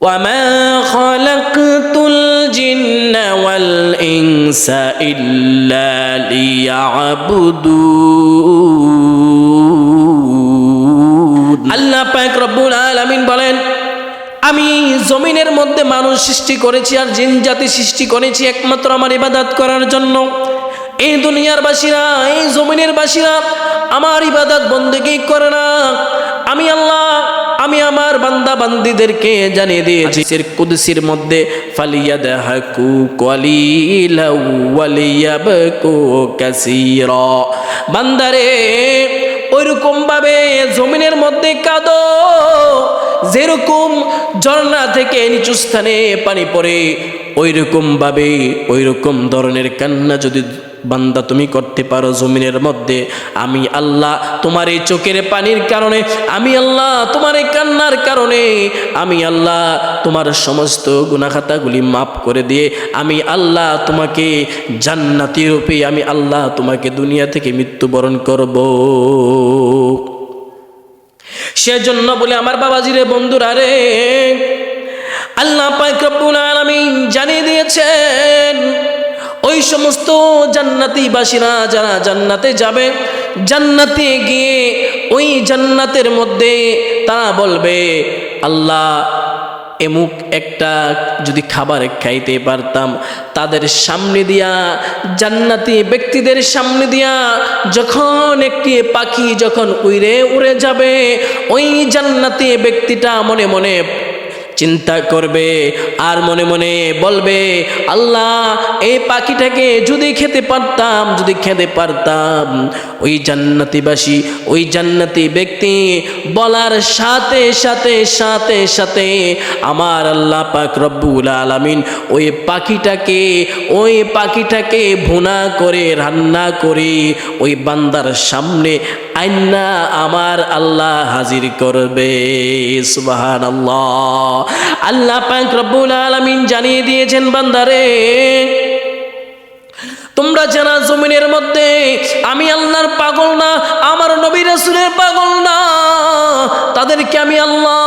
وما خلقت الجن والإنس إلا ليعبدون আল্লাহ পাক রব্বুল আলামিন বলেন আমি জমিনের মধ্যে মানুষ সৃষ্টি করেছি আর জিন জাতি সৃষ্টি করেছি একমাত্র আমার ইবাদত করার জন্য এই দুনিয়ার বাসীরা এই জমিনের বাসীরা আমার ইবাদত বন্দেগি করে না আমি আল্লাহ আমি আমার বান্দা বান্দিদেরকে জানিয়ে দিয়েছি সির কুদসির মধ্যে ফালিয়া দেহাকু কলিলা ওয়ালিয়াবকু কাসীরা। বান্দারে ওইরকম ভাবে জমিনের মধ্যে কাঁদো, যেরকম ঝর্ণা থেকে নিচু স্থানে পানি পড়ে ওইরকম ভাবে ওইরকম ধরনের কান্না যদি বান্দা, তুমি করতে পারো জমিনের মধ্যে। আমি আল্লাহ তোমার এই চোখের পানির কারণে, আমি আল্লাহ তোমার এই কান্নার কারণে, আমি আল্লাহ তোমার সমস্ত গুণাখাতাগুলি মাফ করে দিয়ে, আমি আল্লাহ তোমাকে জান্নাতি রূপে, আমি আল্লাহ তোমাকে দুনিয়া থেকে মৃত্যুবরণ করব। সেজন্য বলে আমার বাবাজিরে বন্ধুরা রে, আল্লাহ পাক রব্বুল আলামিন জানিয়ে দিয়েছেন ওই সমস্ত জান্নাতি বাসীরা যারা জান্নাতে যাবে, জান্নাতে গিয়ে ওই জান্নাতের মধ্যে তারা বলবে, আল্লাহ, এমুক একটা যদি খাবার খাইতে পারতাম, তাদের সামনে দিয়া, জান্নাতি ব্যক্তিদের সামনে দিয়া যখন একটি পাখি যখন উড়ে উড়ে যাবে, ওই জান্নাতি ব্যক্তিটা মনে মনে চিন্তা করবে আর মনে মনে বলবে, আল্লাহ এই পাখিটাকে যদি খেতে পারতাম, যদি খেতে পারতাম। ওই জান্নাতিবাসী, ওই জান্নাতি ব্যক্তি বলার সাথে সাথে সাথে সাথে আমার আল্লাহ পাক রব্বুল আলামিন ওই পাখিটাকে ওই পাখিটাকে ভুনা করে, রান্না করে ওই বান্দার সামনে আইনা আমার আল্লাহ হাজির করবে সুবাহান আল্লাহ আল্লাহ পাক রব্বুল আলামিন জানিয়ে দিয়েছেন বান্দারে তোমরা যারা জমিনের মধ্যে, আমি আল্লাহর পাগল না, আমার নবী রাসূলের পাগল না। তাদেরকে আমি আল্লাহ,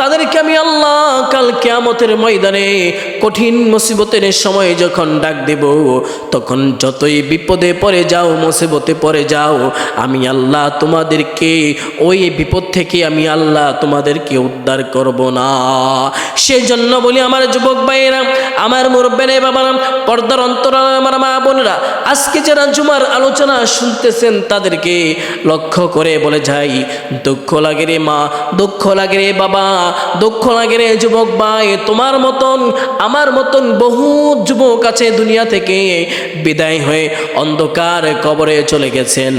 তাদেরকে আমি আল্লাহ, কাল কিয়ামতের ময়দানে কঠিন মুসিবতের সময় যখন ডাক দেব, তখন যতই বিপদে পড়ে যাও, মুসিবতে পড়ে যাও, আমি আল্লাহ তোমাদেরকে, ওই বিপদ থেকে আমি আল্লাহ তোমাদেরকে উদ্ধার করব না। সেজন্য বলি আমার যুবক ভাইয়েরা, আমার মুরব্বেনে বাবারা, পর্দার অন্তরা আমার মা বোনেরা আজকে যারা জুমার আলোচনা শুনতেছেন তাদেরকে লক্ষ্য করে বলে যাই, দুঃখ লাগে রে মা, দুঃখ লাগে রে বাবা, দুঃখ লাগে রে যুবক ভাই, তোমার মতন, আমার মতন বহু যুবক আছে দুনিয়া থেকে, বিদায় হয়ে অন্ধকার কবরে চলে গেছেন।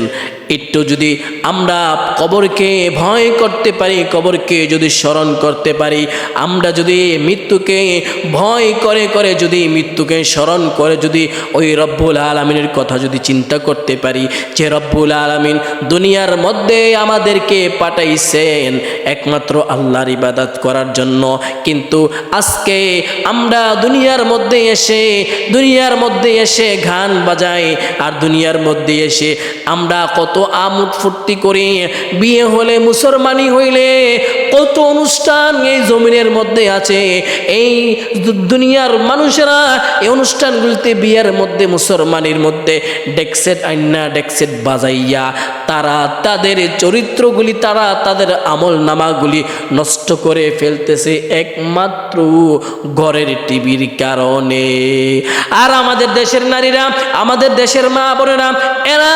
একটু যদি আমরা কবরকে ভয় করতে পারি, কবরকে যদি স্মরণ করতে পারি, আমরা যদি মৃত্যুকে ভয় করে করে যদি মৃত্যুকে স্মরণ করে যদি ওই রব্বুল আলমিনের কথা যদি চিন্তা করতে পারি, যে রব্বুল আলমিন দুনিয়ার মধ্যে আমাদেরকে পাঠাইছেন একমাত্র আল্লাহর ইবাদত করার জন্য। কিন্তু আজকে আমরা দুনিয়ার মধ্যে এসে, দুনিয়ার মধ্যে এসে গান বাজাই, আর দুনিয়ার মধ্যে এসে আমরা কত আমোদ ফুর্তি করে। বিয়ে হলে মুসলমানি হইলে কত অনুষ্ঠান এই জমিনের মধ্যে আছে? এই দুনিয়ার মানুষেরা এই অনুষ্ঠানগুলিতে বিয়ের মধ্যে, মুসলমানের মধ্যে, ডেক্সেট আইনা, ডেক্সেট বাজাইয়া, তারা তাদের চরিত্রগুলি, তারা তাদের আমল নামাগুলি নষ্ট করে ফেলতেছে একমাত্র ঘরের টিভির কারণে। আর আমাদের দেশের নারীরা, আমাদের দেশের মা বোনেরা, এরা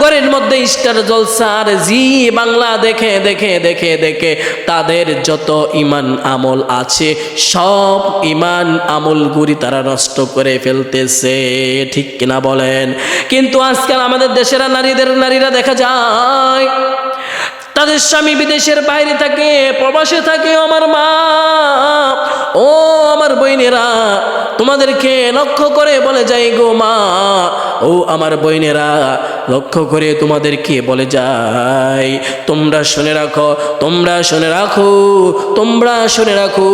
ঘরের মধ্যে স্টার জলসার জি বাংলা দেখে দেখে দেখে দেখে তাদের যত ইমান আমল আছে, সব ইমান আমলগুলি তারা নষ্ট করে ফেলতেছে। ঠিক কিনা বলেন? কিন্তু আজকাল আমাদের দেশের নারীদের নারীরা দেখা যায়, তাদের স্বামী বিদেশের বাইরে থাকে, প্রবাসে থাকে আমার মা, ও আমার বইনেরা তোমাদেরকে লক্ষ্য করে বলে যাই গো মা, ও আমার বইনেরা লক্ষ্য করে তোমাদেরকে বলে যাই, তোমরা শুনে রাখো, তোমরা শুনে রাখো, তোমরা শুনে রাখো,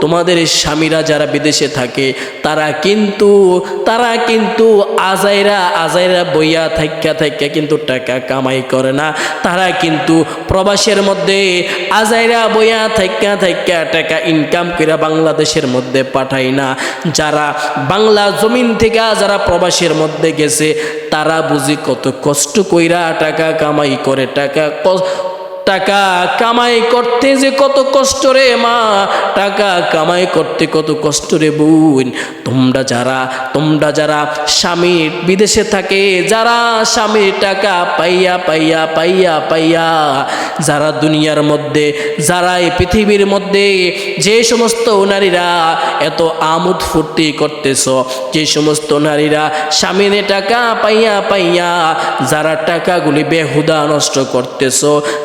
তোমাদের স্বামীরা যারা বিদেশে থাকে, তারা কিন্তু তারা কিন্তু আজাইরা আজাইরা বইয়া থাইকা থাইকা কিন্তু টাকা কামাই করে না। তারা কিন্তু প্রবাসের মধ্যে, আজাইরা বইয়া থাইকা থাইকা টাকা ইনকাম করে বাংলাদেশের মধ্যে পাঠায় না। যারা বাংলা জমিন থেকে, যারা প্রবাসের মধ্যে গেছে তারা বুঝি কত কষ্ট কইরা টাকা কামাই করে টাকা টাকা কামাই করতে যে কত কষ্ট রে মা, টাকা কামাই করতে কত কষ্ট রে বোন। তোমরা যারা তোমরা যারা স্বামী বিদেশে থাকে, যারা স্বামীর টাকা পাইয়া পাইয়া পাইয়া পাইয়া, যারা দুনিয়ার মধ্যে যারা এই পৃথিবীর মধ্যে যে সমস্ত নারীরা এত আমোদ ফুর্তি করতেছ, যে সমস্ত নারীরা স্বামীর টাকা পাইয়া পাইয়া, যারা টাকাগুলি বেহুদা নষ্ট করতেছ,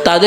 তাদের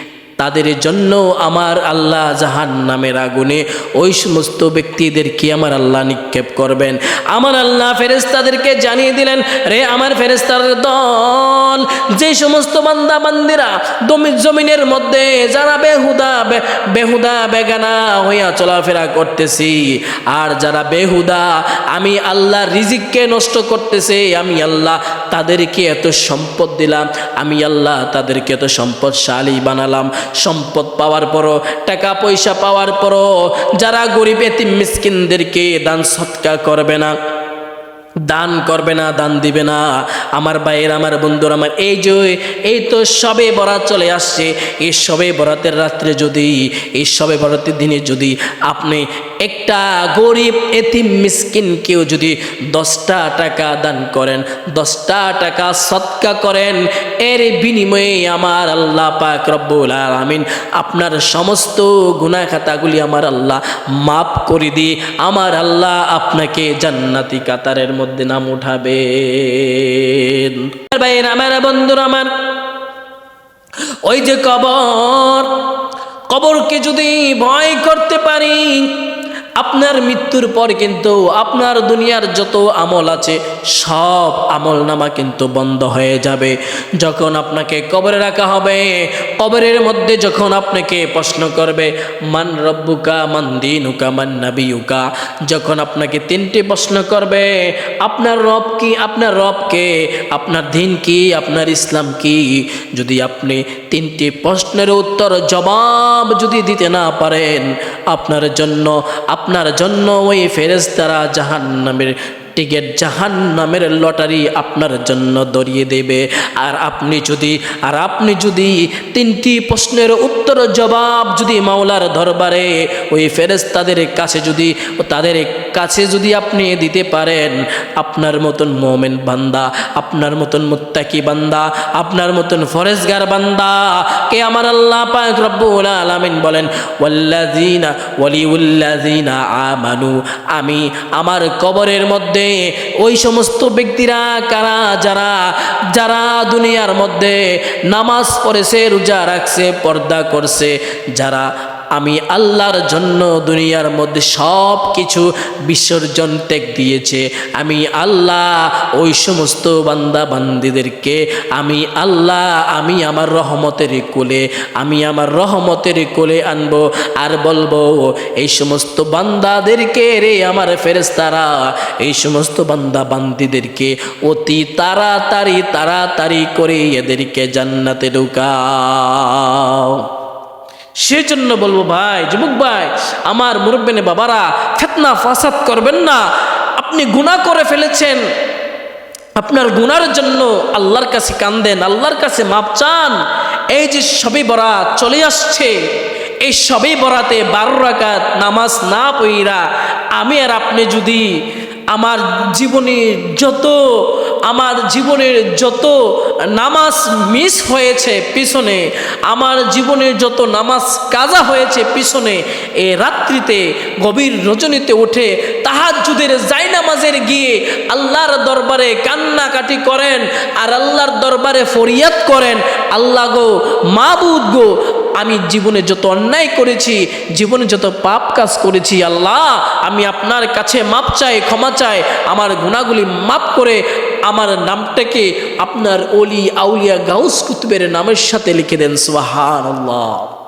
তাদের জন্য আমার আল্লাহ জাহান নামের আগুনে ওই সমস্ত ব্যক্তিদেরকে আমার আল্লাহ নিক্ষেপ করবেন। আমার আল্লাহ ফেরেস্তাদেরকে জানিয়ে দিলেন, রে আমার ফেরেস্তার দল, যে সমস্ত বান্দা বান্দিরা জমিনের মধ্যে যারা বেহুদা বেহুদা বেগানা হইয়া চলাফেরা করতেছি, আর যারা বেহুদা, আমি আল্লাহ রিজিককে নষ্ট করতেছে, আমি আল্লাহ তাদেরকে এত সম্পদ দিলাম, আমি আল্লাহ তাদেরকে এত সম্পদশালী বানালাম। সম্পদ পাওয়ার পরও, টাকা পয়সা পাওয়ার পরও যারা গরিব এতিম মিসকিনদেরকে দান সৎকার করবে না, দান করবে না, দান দিবে না। আমার ভাইয়ের, আমার বন্ধুর, আমার এই যে, এই তো সবে বরাত চলে আসছে। এই সবে বরাতের রাত্রে যদি, এই সবে বরাতের দিনে যদি আপনি একটা গরিব এতিম মিসকিন কেউ যদি দশটা টাকা দান করেন, দশটা টাকা সৎকা করেন, এর বিনিময়ে আমার আল্লাহ পাক রব্বুল আলামিন আপনার সমস্ত গুনাহ খাতাগুলি আমার আল্লাহ মাফ করে দিয়ে আমার আল্লাহ আপনাকে জান্নাতি কাতারের মধ্যে নাম ভাইয়ের, আমার বন্ধুরা, আমার ওই যে কবর, কবরকে যদি ভয় করতে পারি আপনার মৃত্যুর পর কিন্তু আপনার দুনিয়ার যত আমল আছে, সব আমল নামা কিন্তু বন্ধ হয়ে যাবে। যখন আপনাকে কবরে রাখা হবে, কবরের মধ্যে যখন আপনাকে প্রশ্ন করবে, মান রব্বুকা, মান দিনুকা, মান নাবিউকা যখন আপনাকে তিনটি প্রশ্ন করবে, আপনার রব কি, আপনার রবকে আপনার দিন কি, আপনার ইসলাম কি? যদি আপনি তিনটি প্রশ্নের উত্তর, জবাব যদি দিতে না পারেন, আপনার জন্য আপনার জন্য ওই ফেরেস্তারা জাহান নামের টিকিট জাহান নামের লটারি আপনার জন্য দরিয়ে দেবে। আর আপনি যদি আর আপনি যদি তিনটি প্রশ্নের উত্তর জবাব যদি মাওলার দরবারে, ওই ফেরেস্তাদের কাছে যদি, তাদের কাছে যদি আপনি দিতে পারেন, আপনার মতন মোমেন বান্দা, আপনার মতন মুত্তাকি বান্দা, আপনার মতন ফরেজগার বান্দা, কে আমার আল্লাহ পাক রব্বুল আলামিন বলেন, ওয়াল্লাযিনা ওয়ালিউল্লাযিনা আমানু আমি আমার কবরের মধ্যে ওই সমস্ত ব্যক্তিরা কারা, যারা যারা দুনিয়ার মধ্যে নামাজ পড়েছে, রোজা রাখছে, পর্দা করছে যারা আমি আল্লাহর জন্য দুনিয়ার মধ্যে সব কিছু বিসর্জন ত্যাগ দিয়েছে। আমি আল্লাহ, ওই সমস্ত বান্দা বান্দিদেরকে আমি আল্লাহ, আমি আমার রহমতের কোলে, আমি আমার রহমতের কোলে আনব। আর বলব, এই সমস্ত বান্দাদেরকে রে আমার ফেরেস্তারা এই সমস্ত বান্দা বান্দিদেরকে অতি তাড়াতাড়ি তাড়াতাড়ি করে এদেরকে জান্নাতে ঢুকাও। সেজন্য বলব, ভাই, যুবক ভাই, আমার মুরব্বেনে বাবারা ফেতনা ফাসাদ করবেন না। আপনি গুনাহ করে ফেলেছেন। আপনার গুনার জন্য আল্লাহর কাছে কান্দেন, আল্লাহর কাছে মাপ চান। এই যে সবে বরাত চলে আসছে, এই সবে বরাতে বারো রাকাত নামাজ না পইরা আমি আর আপনি যদি আমার জীবনে যত আমার জীবনের যত নামাজ মিস হয়েছে পিছনে, আমার জীবনের যত নামাজ কাজা হয়েছে পিছনে, এ রাত্রিতে, গভীর রজনীতে উঠে তাহাজ্জুদের জায়নামাজের গিয়ে আল্লাহর দরবারে কান্নাকাটি করেন আর আল্লাহর দরবারে ফরিয়াদ করেন, আল্লাহ গো, মাবুদ গো, আমি জীবনে যত অন্যায় করেছি, জীবনে যত পাপ কাজ করেছি, আল্লাহ, আমি আপনার কাছে মাপ চাই, ক্ষমা চাই, আমার গুণাগুলি মাপ করে আমার নামটাকে আপনার অলি আউলিয়া গাউস কুতুবের নামের সাথে লিখে দেন সুবাহান আল্লাহ